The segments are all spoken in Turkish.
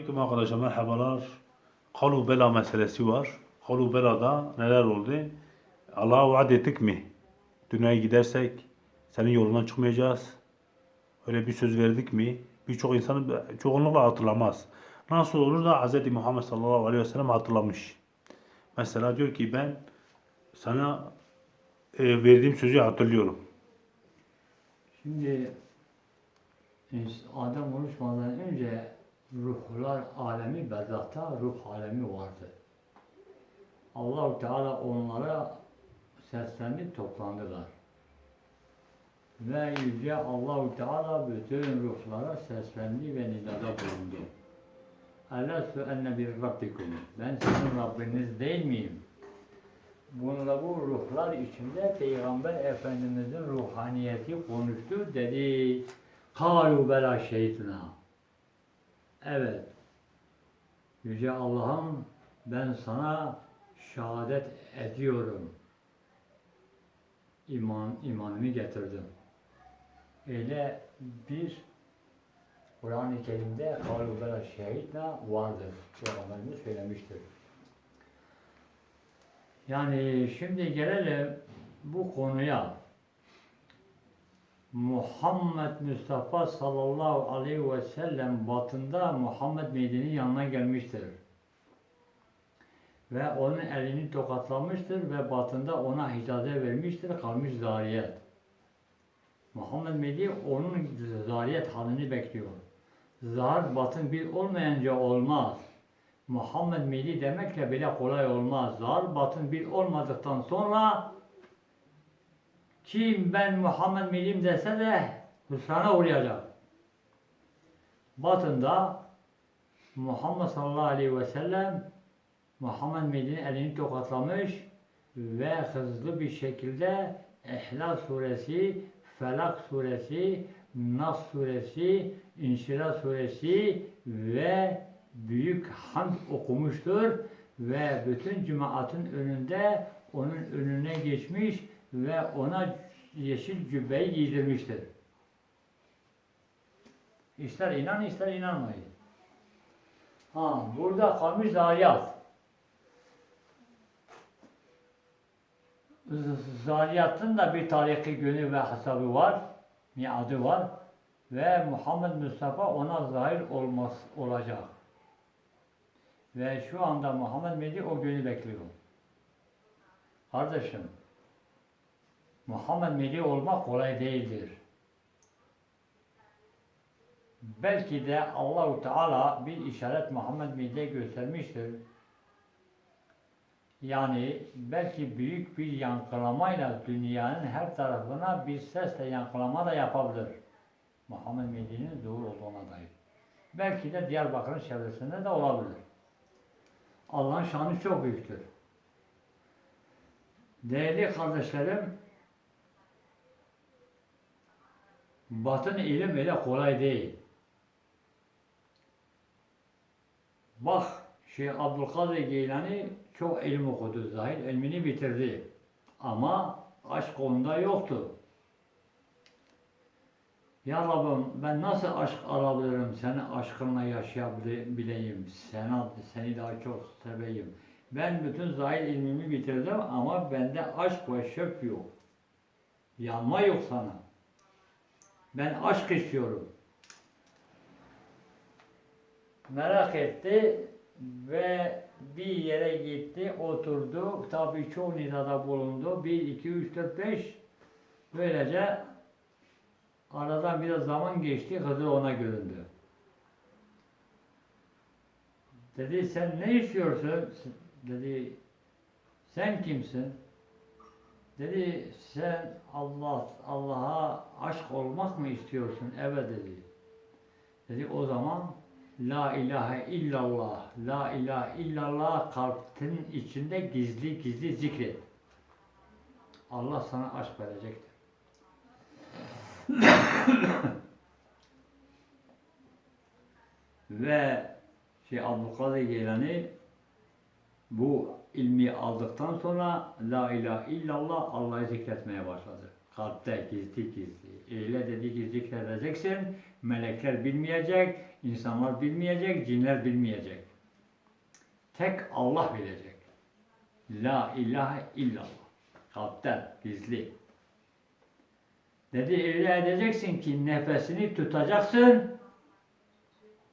Aleyküm arkadaşlar merhabalar. Kalu bela meselesi var. Kalu belada neler oldu? Allah'a vaat ettik mi? Dünyaya gidersek senin yolundan çıkmayacağız. Öyle bir söz verdik mi? Birçok insanı çoğunlukla hatırlamaz. Nasıl olur da Hz. Muhammed sallallahu aleyhi ve sellem hatırlamış. Mesela diyor ki ben sana e, verdiğim sözü hatırlıyorum. Şimdi ins- Adem oluşmadan önce ruhlar alemi berzakhta ruh alemi vardı. Allahu Teala onlara seslendi toplandılar. Ve yüce Allahu Teala bütün ruhlara seslendi ve nidada bulundu. Elastu enne bir rabbikum. Ben sizin Rabbiniz değil miyim? Bununla bu ruhlar içinde Peygamber Efendimizin ruhaniyeti konuştu dedi. Kalu bela şehitna. Evet. Yüce Allah'ım ben sana şehadet ediyorum. İman, imanımı getirdim. Öyle bir Kur'an-ı Kerim'de kalu bela şehitna vardır. Peygamberimiz söylemiştir. Yani şimdi gelelim bu konuya. Muhammed Mustafa sallallahu aleyhi ve sellem batında Muhammed Mehdi'nin yanına gelmiştir. Ve onun elini tokatlamıştır ve batında ona hicaze vermiştir, kalmış zariyet. Muhammed Mehdi onun zariyet halini bekliyor. Zahir batın bir olmayınca olmaz. Muhammed Mehdi demekle bile kolay olmaz. Zar batın bir olmadıktan sonra kim ben Muhammed Mehdi'yim dese de hüsrana uğrayacak. Batında Muhammed sallallahu aleyhi ve sellem Muhammed Mehdi'nin elini tokatlamış ve hızlı bir şekilde İhlas suresi, Felak suresi, Nas suresi, İnşirah suresi ve büyük hamd okumuştur ve bütün cemaatın önünde onun önüne geçmiş ve ona yeşil cübbeyi giydirmiştir. İster inan ister inanmayın. Ha, burada kalmış zariyat. Zariyatın da bir tarihi günü ve hesabı var, miadı var ve Muhammed Mustafa ona zahir olmaz olacak. Ve şu anda Muhammed Mehdi o günü bekliyor. Kardeşim, Muhammed Mehdi olmak kolay değildir. Belki de Allahu Teala bir işaret Muhammed Mehdi'ye göstermiştir. Yani belki büyük bir yankılamayla dünyanın her tarafına bir sesle yankılama da yapabilir. Muhammed Mehdi'nin zuhur olduğuna dair. Belki de Diyarbakır'ın çevresinde de olabilir. Allah'ın şanı çok büyüktür. Değerli kardeşlerim, batın ilim öyle kolay değil. Bak, Şeyh Abdülkadir Geylani çok ilim okudu, zahir ilmini bitirdi. Ama aşk onda yoktu. Ya Rabbim ben nasıl aşk alabilirim, seni aşkınla yaşayabileyim, seni, seni daha çok seveyim. Ben bütün zahir ilmimi bitirdim ama bende aşk ve şevk yok. Yanma yok sana. Ben aşk istiyorum. Merak etti ve bir yere gitti, oturdu. Tabii çoğu nidada bulundu. 1, 2, 3, 4, 5. Böylece aradan biraz zaman geçti. Hızır ona göründü. Dedi sen ne istiyorsun? Dedi sen kimsin? Dedi sen Allah Allah'a aşk olmak mı istiyorsun? Evet dedi. Dedi o zaman La ilahe illallah, la ilahe illallah kalbin içinde gizli gizli zikret. Allah sana aşk verecektir. Ve şey Abdülkadir Geylani bu ilmi aldıktan sonra La ilahe illallah Allah'ı zikretmeye başladı. Kalpte gizli gizli. Öyle dedi ki zikredeceksin. Melekler bilmeyecek, insanlar bilmeyecek, cinler bilmeyecek. Tek Allah bilecek. La ilahe illallah. Kalpten gizli. Dedi öyle edeceksin ki nefesini tutacaksın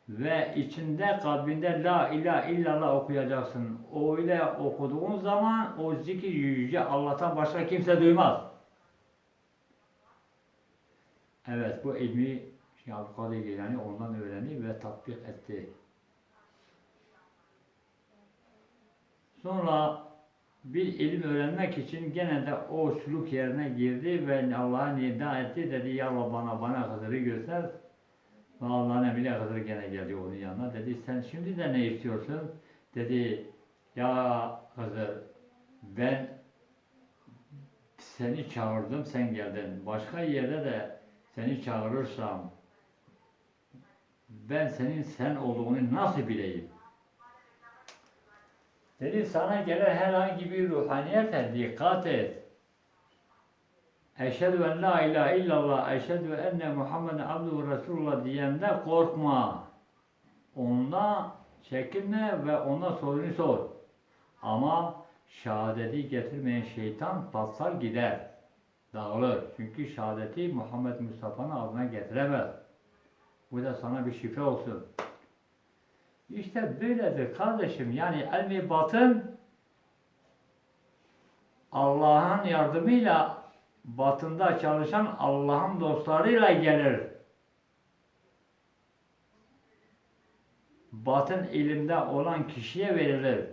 ve içinde kalbinde la ilahe illallah okuyacaksın. Öyle okuduğun zaman o zikir yüce Allah'tan başka kimse duymaz. Evet bu ilmi şey Abdülkadir Geylani ondan öğrendi ve tatbik etti. Sonra bir ilim öğrenmek için gene de o suluk yerine girdi ve Allah'a nida etti. Dedi ya Allah bana bana Hızır'ı göster. Allah'ın emriyle Hızır gene geldi onun yanına. Dedi sen şimdi de ne istiyorsun? Dedi ya Hızır ben seni çağırdım sen geldin. Başka yerde de seni çağırırsam ben senin sen olduğunu nasıl bileyim? Dedi sana gelen herhangi bir ruhaniyete dikkat et. Eşhedü en la ilahe illallah, eşhedü enne Muhammeden abduhu Resulullah diyende korkma. Ondan çekinme ve ona sorunu sor. Ama şehadeti getirmeyen şeytan patlar gider. Dağılır. Çünkü şehadeti Muhammed Mustafa'nın adına getiremez. Bu da sana bir şifre olsun. İşte böyledir kardeşim. Yani elmi batın Allah'ın yardımıyla batında çalışan Allah'ın dostlarıyla gelir. Batın ilimde olan kişiye verilir.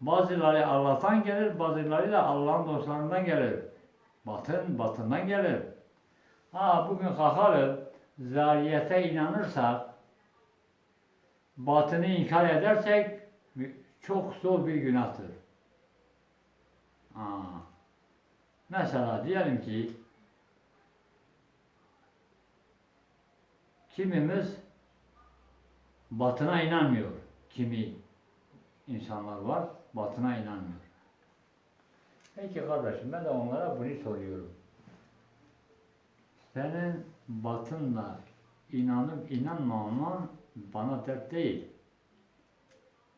Bazıları Allah'tan gelir, bazıları da Allah'ın dostlarından gelir. Batın batından gelir. Ha bugün kalkarız, zariyete inanırsak, batını inkar edersek çok zor bir günahtır. Ha. Mesela diyelim ki kimimiz batına inanmıyor. Kimi insanlar var batına inanmıyor. Peki kardeşim ben de onlara bunu soruyorum. Senin batınla inanıp inanmaman bana dert değil.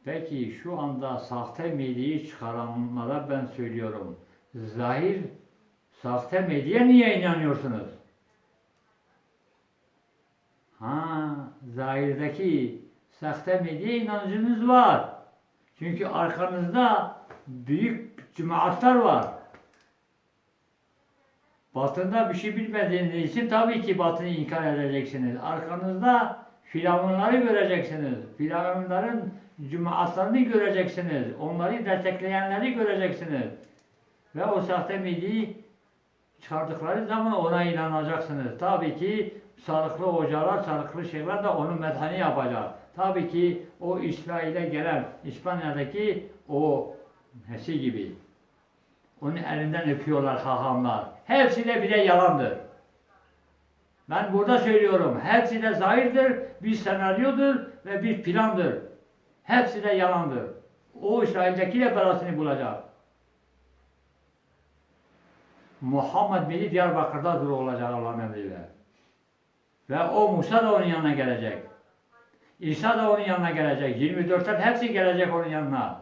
Peki şu anda sahte medyayı çıkaranlara ben söylüyorum. Zahir sahte medyaya niye inanıyorsunuz? Ha, zahirdeki sahte medyaya inancınız var. Çünkü arkanızda büyük cemaatler var. Batında bir şey bilmediğiniz için tabii ki batını inkar edeceksiniz. Arkanızda firavunları göreceksiniz. Firavunların cemaatlerini göreceksiniz. Onları destekleyenleri göreceksiniz. Ve o sahte medyayı çıkardıkları zaman ona inanacaksınız. Tabii ki sağlıklı hocalar, sağlıklı şeyler de onun methani yapacak. Tabii ki o İsrail'e gelen İspanya'daki o nesi gibi. Onun elinden öpüyorlar hahamlar. Hepsi de bile yalandır. Ben burada söylüyorum. Hepsi de zahirdir, bir senaryodur ve bir plandır. Hepsi de yalandır. O İsrail'deki de belasını bulacak. Muhammed Veli Diyarbakır'da dur olacak Allah'ın emriyle. Ve o Musa da onun yanına gelecek. İsa da onun yanına gelecek. 24'ler hepsi gelecek onun yanına.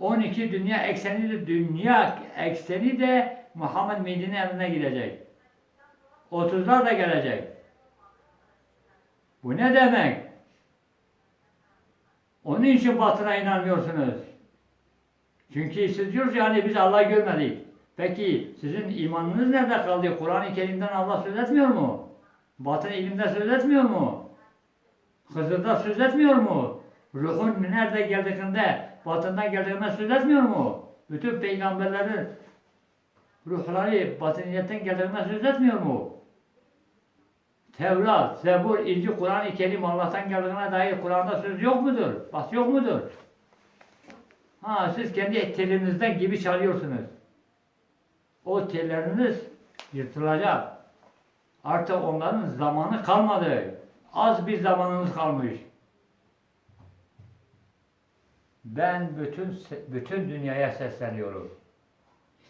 12 dünya ekseni de dünya ekseni de Muhammed Mehdi'nin emrine gidecek. 30'lar da gelecek. Bu ne demek? Onun için batına inanmıyorsunuz. Çünkü siz diyorsunuz yani biz Allah'ı görmedik. Peki sizin imanınız nerede kaldı? Kur'an-ı Kerim'den Allah söz etmiyor mu? Batın ilimde söz etmiyor mu? Hızır'da söz etmiyor mu? Ruhun nerede geldiğinde, batından geldiğinde söz etmiyor mu? Bütün peygamberlerin ruhları batiniyetten geldiğinde söz etmiyor mu? Tevrat, Zebur, İncil, Kur'an-ı Kerim Allah'tan geldiğine dair Kur'an'da söz yok mudur? Bas yok mudur? Ha siz kendi telinizden gibi çalıyorsunuz. O telleriniz yırtılacak. Artık onların zamanı kalmadı. Az bir zamanınız kalmış. Ben bütün bütün dünyaya sesleniyorum.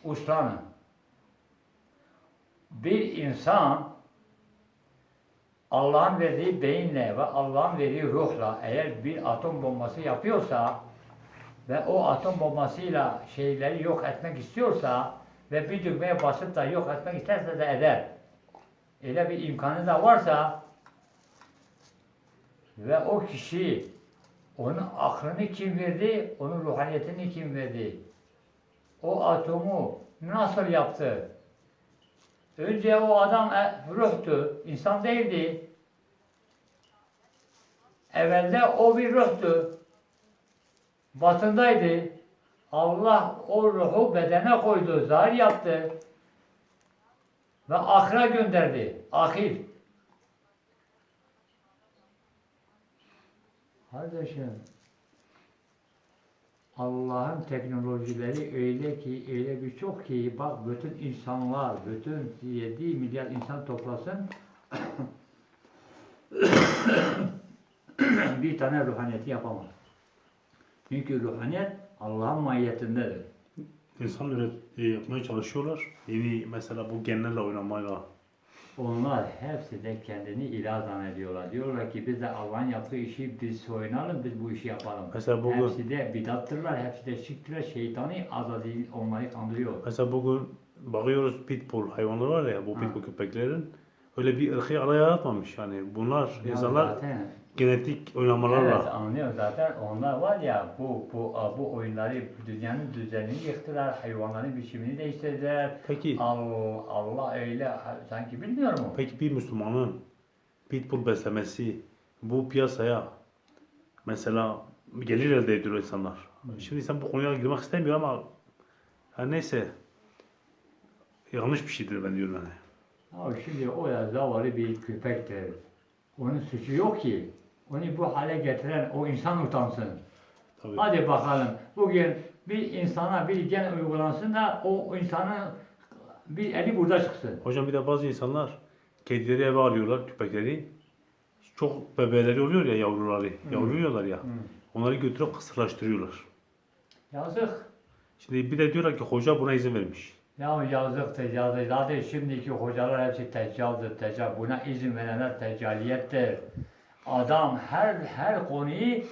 Uslanın. bir insan Allah'ın verdiği beyinle ve Allah'ın verdiği ruhla eğer bir atom bombası yapıyorsa ve o atom bombasıyla şeyleri yok etmek istiyorsa ve bir düğmeye basıp da yok etmek isterse de eder. Öyle bir imkanı da varsa ve o kişi onun aklını kim verdi, onun ruhaniyetini kim verdi? O atomu nasıl yaptı? Önce o adam e, ruhtu, insan değildi. Evvelde o bir ruhtu. Batındaydı. Allah o ruhu bedene koydu, zahir yaptı. Ve ahire gönderdi. Ahir. Kardeşim, Allah'ın teknolojileri öyle ki, öyle bir çok ki, bak bütün insanlar, bütün 7 milyar insan toplasın, bir tane ruhaniyeti yapamaz. Çünkü ruhaniyet Allah'ın mahiyetindedir. İnsan üret, e, yapmaya çalışıyorlar. Yeni mesela bu genlerle oynamayla. Onlar hepsi de kendini ilah zannediyorlar. Diyorlar ki biz de Allah'ın yaptığı işi biz soyunalım, biz bu işi yapalım. Mesela bugün- Hepsi de bidattırlar, hepsi de şirktirler, şeytani azazil onları kandırıyor. Mesela bugün bakıyoruz pitbull hayvanları var ya bu Ha. pitbull köpeklerin öyle bir ırkı Allah yaratmamış. Yani bunlar Ya insanlar zaten, genetik evet oynamalarla. anlıyor zaten onlar var ya bu bu bu oyunları dünyanın düzenini yıktılar, hayvanların biçimini değiştirdiler. Peki Allah, Allah öyle sanki bilmiyor mu? peki bir Müslümanın pitbull beslemesi bu piyasaya mesela gelir elde ediyor insanlar. Şimdi sen bu konuya girmek istemiyor ama her neyse yanlış bir şeydir ben diyorum yani. Ama şimdi o ya zavallı bir köpektir. Onun suçu yok ki. Onu bu hale getiren o insan utansın. Tabii. Hadi bakalım bugün bir insana bir gen uygulansın da o insanın bir eli burada çıksın. Hocam bir de bazı insanlar kedileri eve alıyorlar, köpekleri. Çok bebeleri oluyor ya yavruları, yavruluyorlar ya. Onları götürüp kısırlaştırıyorlar. Yazık. Şimdi bir de diyorlar ki hoca buna izin vermiş. Ya yazık. Zaten şimdiki hocalar hepsi teccaldır, teccal. Buna izin verenler teccaliyettir. Adam her her konuyu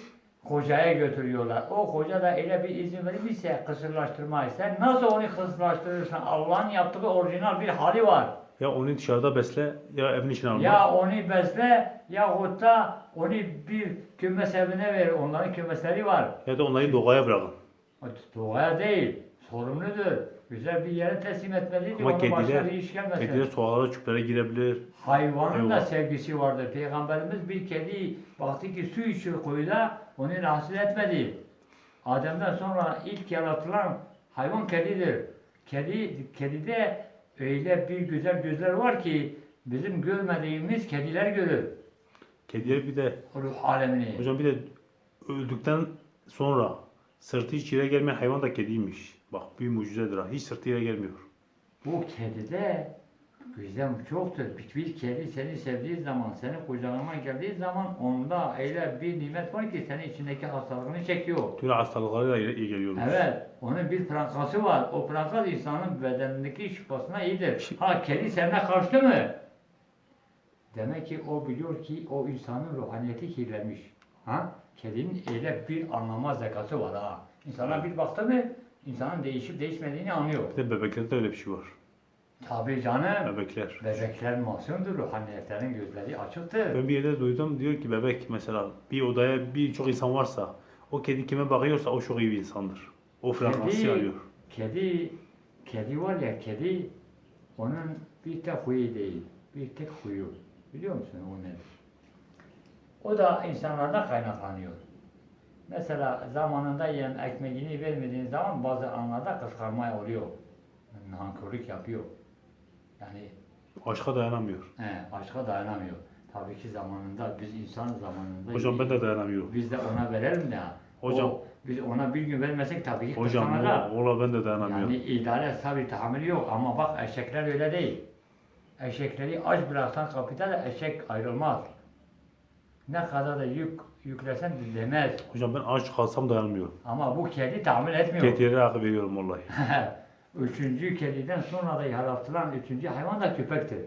hocaya götürüyorlar. O hoca da öyle bir izin verirse kısırlaştırmayı. Sen nasıl onu kısırlaştırırsın? Allah'ın yaptığı orijinal bir hali var. Ya onu dışarıda besle ya evin içine alma. Ya onu besle yahut da onu bir kümes evine ver. Onların kümesleri var. Ya da onları doğaya bırakın. Doğaya değil. Sorumludur. Güzel bir yere teslim etmelidir. Ama başına kediler- bir iş gelmesin. Kediler soğuklara, çöplere girebilir. Hayvanın da sevgisi vardır. Peygamberimiz bir kedi baktı ki su içiyor kuyuda onu rahatsız etmedi. Adem'den sonra ilk yaratılan hayvan kedidir. Kedi, kedide öyle bir güzel gözler var ki bizim görmediğimiz kediler görür. Kediler bir de, Ruh alemini. hocam bir de öldükten sonra sırtı hiç yere gelmeyen hayvan da kediymiş. Bak bir mucizedir ha. Hiç sırtı yere gelmiyor. Bu kedide güzel çoktur. Bir, bir kedi seni sevdiği zaman, seni kucağına geldiği zaman onda öyle bir nimet var ki senin içindeki hastalığını çekiyor. Tüm hastalıkları da iyi geliyormuş. Evet, onun bir prankası var. O prankas insanın bedenindeki şifasına iyidir. Ha kedi sevme karşı mı? Demek ki o biliyor ki o insanın ruhaniyeti kirlenmiş. Ha? Kedinin öyle bir anlama zekası var ha. İnsana bir baktı mı insanın değişip değişmediğini anlıyor. Bir de bebeklerde öyle bir şey var. Tabii canım. Bebekler. Bebekler masumdur, ruhaniyetlerin gözleri açıktır. Ben bir yerde duydum diyor ki bebek mesela bir odaya birçok insan varsa o kedi kime bakıyorsa o çok iyi bir insandır. O frekansı alıyor. Kedi, kedi var ya kedi, onun bir tek huyu değil, bir tek huyu. Biliyor musun o nedir? O da insanlardan kaynaklanıyor. Mesela zamanında yem ekmeğini vermediğin zaman bazı anlarda kıskanma oluyor. Nankörlük yapıyor. Yani Aşka dayanamıyor. he, aşka dayanamıyor. Tabii ki zamanında biz insan zamanında Hocam ben de dayanamıyorum. biz de ona verelim de Hocam- o, biz ona bir gün vermesek tabii ki Hocam kıskanacak. o- ola ben de dayanamıyorum. Yani idare sabır tahammülü yok ama bak eşekler öyle değil. Eşekleri aç bıraksan kapıda da eşek ayrılmaz. Ne kadar da yük yüklesen dinlemez. Hocam ben aç kalsam dayanamıyorum. Ama bu kedi tahammül etmiyor. Kediye hak veriyorum vallahi. Üçüncü kediden sonra da yaratılan üçüncü hayvan da köpektir.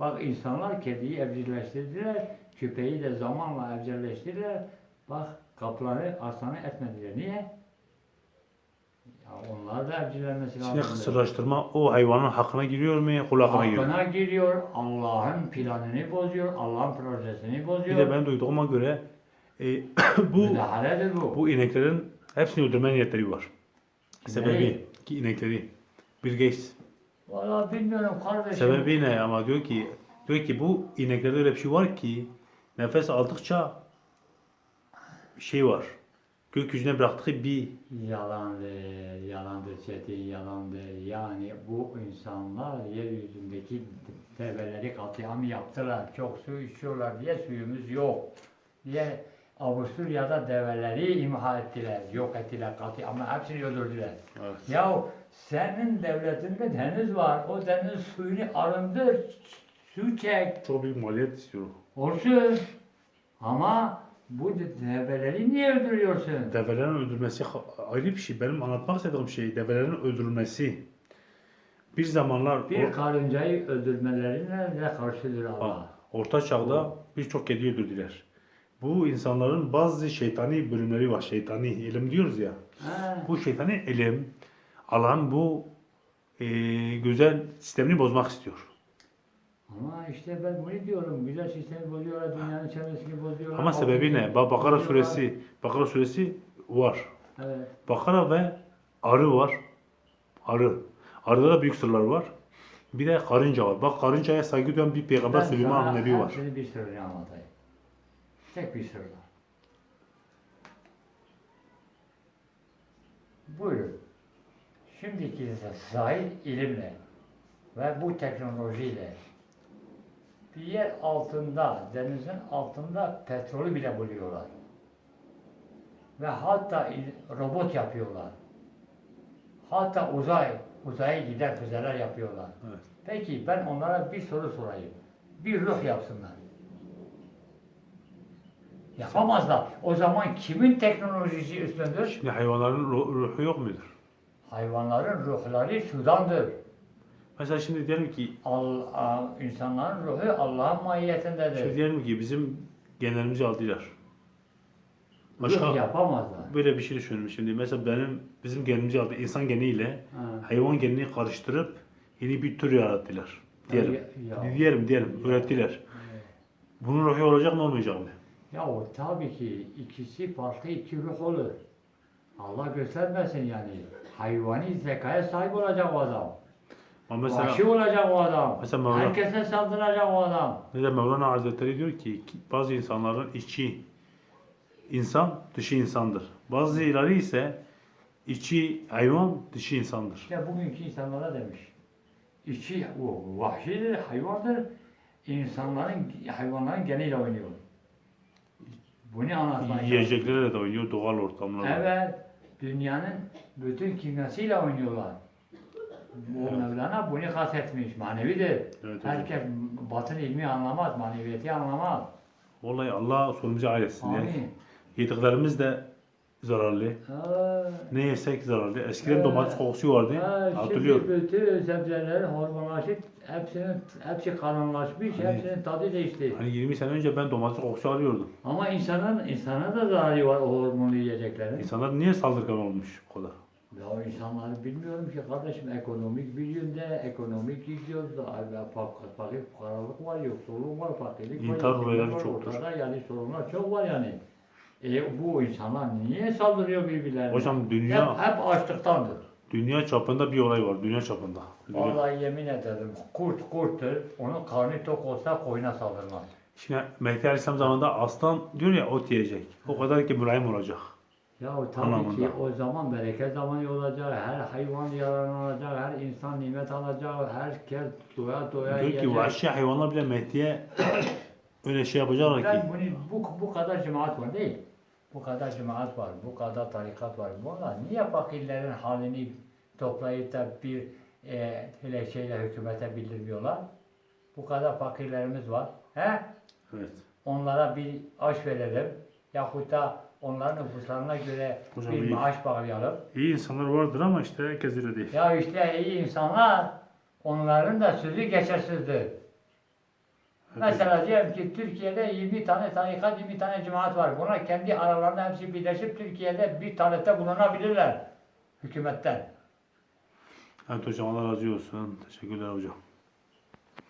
Bak insanlar kediyi evcilleştirdiler, köpeği de zamanla evcilleştirdiler. Bak kaplanı aslanı etmediler. Niye? Onlar da evcillenmesi lazım. Şimdi kısırlaştırma o hayvanın hakkına giriyor mu? Kul hakkına giriyor. Hakkına giriyor, Allah'ın planını bozuyor, Allah'ın projesini Bir bozuyor. de ben duyduğuma göre e, bu bu. bu ineklerin hepsini öldürme niyetleri var. Sebebi Neyi? ki inekleri. Bill Gates. Valla bilmiyorum kardeşim. Sebebi ne ama diyor ki diyor ki bu ineklerde öyle bir şey var ki nefes aldıkça şey var. Gökyüzüne bıraktığı bir Yalandır, yalandır Çetin, yalandır. Yani bu insanlar yeryüzündeki develeri katliam yaptılar. Çok su içiyorlar diye suyumuz yok. Diye Avusturya'da develeri imha ettiler, yok ettiler, katliam ama hepsini öldürdüler. Evet. Ya senin devletinde deniz var, o deniz suyunu arındır, su çek, çok büyük maliyet istiyor. olsun. Ama bu develeri niye öldürüyorsun? Develerin öldürmesi ayrı bir şey. Benim anlatmak istediğim şey develerin öldürülmesi. Bir zamanlar Bir o- karıncayı öldürmelerine de karşıdır Allah. Orta Çağ'da birçok kedi öldürdüler. Bu insanların bazı şeytani bölümleri var. Şeytani ilim diyoruz ya. Ha, Bu şeytani ilim alan bu e, güzel sistemini bozmak istiyor. Ama işte ben bunu diyorum. Güzel sistemi bozuyorlar, dünyanın çevresini bozuyorlar. Ama sebebi ne? Bak Bakara bozuyorlar. suresi, Bakara suresi var. Evet. Bakara ve arı var. Arı. Arıda da büyük sırlar var. Bir de karınca var. Bak karıncaya saygı duyan bir peygamber Ben Süleyman Nebi var. hepsini bir sırrını anlatayım. Tek bir sırla. Buyurun. Şimdiki zahir ilimle ve bu teknolojiyle bir yer altında, denizin altında petrolü bile buluyorlar. Ve hatta robot yapıyorlar. Hatta uzay, uzaya giden füzeler yapıyorlar. Evet. Peki ben onlara bir soru sorayım. Bir ruh yapsınlar. Yapamazlar. O zaman kimin teknolojisi üstündür? Şimdi hayvanların ruh- ruhu yok mudur? Hayvanların ruhları sudandır. Mesela şimdi diyelim ki Al, a- insanların ruhu Allah'ın Şimdi mahiyetindedir. diyelim ki bizim genlerimizi aldılar. Ruh Başka yapamazlar. böyle bir şey düşünün şimdi. Mesela benim bizim genimizi aldı. insan geniyle Ha. hayvan genini karıştırıp yeni bir tür yarattılar. Diyelim. Ya- ya. Diyelim diyelim. Ürettiler. Bunun ruhu olacak mı olmayacak mı? Ya o tabii ki ikisi farklı iki ruh olur. Allah göstermesin yani. Hayvani zekaya sahip olacak o adam. Ama mesela Vahşi olacak o adam. Mesela Mevla- Herkese saldıracak o adam. ne de Mevlana Hazretleri diyor ki bazı insanların içi insan dışı insandır. Bazıları ise içi hayvan dışı insandır. İşte bugünkü insanlara demiş. İçi o vahşidir, hayvandır. İnsanların, hayvanların geniyle oynuyor. Bunu anlatmaya. Yiyeceklerle de oynuyor doğal ortamlarla. Evet, dünyanın bütün kimyasıyla oynuyorlar. O Evet. Mevlana bunu kastetmiş, manevidir. Evet, hocam. Herkes batın ilmi anlamaz, maneviyeti anlamaz. Vallahi Allah sonumuzu. Yani Amin. yediklerimiz de zararlı. Ha, Ne yesek zararlı. Eskiden Evet. domates kokusu vardı. ha, Hatırlıyorum. şimdi bütün sebzelerin hormonlaşıp hepsinin hepsi kalınlaşmış, Hani- hepsinin tadı değişti. Hani 20 sene önce ben domates kokusu alıyordum. Ama insanın insana da zararı var o hormonlu yiyeceklerin. İnsanlar niye saldırgan olmuş bu kadar? Ya insanları bilmiyorum ki kardeşim ekonomik bir yönde ekonomik gidiyoruz da fakir, fukaralık var, yoksulluk var, fakirlik var, İntihar olayları çoktur. ortada yani sorunlar çok var yani. E bu insanlar niye saldırıyor birbirlerine? Hocam dünya hep, hep açlıktandır. dünya çapında bir olay var. Dünya çapında. Vallahi yemin ederim kurt kurttur, onun karnı tok olsa koyuna saldırmaz. Şimdi Mehdi Aleyhisselam zamanında aslan diyor ya ot yiyecek. O kadar ki mülayim olacak. Ya tabii Anlamında. ki o zaman bereket zamanı olacak, her hayvan yararlanacak, her insan nimet alacak, herkes doya doya Diyor ki yiyecek. vahşi hayvanlar bile Mehdi'ye öyle şey yapacaklar Ben ki. bunu, bu, bu kadar cemaat var değil. Bu kadar cemaat var, bu kadar tarikat var. Bunlar niye fakirlerin halini toplayıp da bir e, dilekçeyle hükümete bildirmiyorlar? Bu kadar fakirlerimiz var. He? Evet. Onlara bir aş verelim. yahut da onların nüfuslarına göre Hocam bir iyi. maaş bağlayalım. İyi insanlar vardır ama işte herkes öyle değil. Ya işte iyi insanlar onların da sözü geçersizdir. Mesela diyelim ki Türkiye'de 20 tane tarikat, 20 tane cemaat var. Buna kendi aralarında hepsi birleşip Türkiye'de bir talette bulunabilirler hükümetten. Evet hocam Allah razı olsun. Teşekkürler hocam.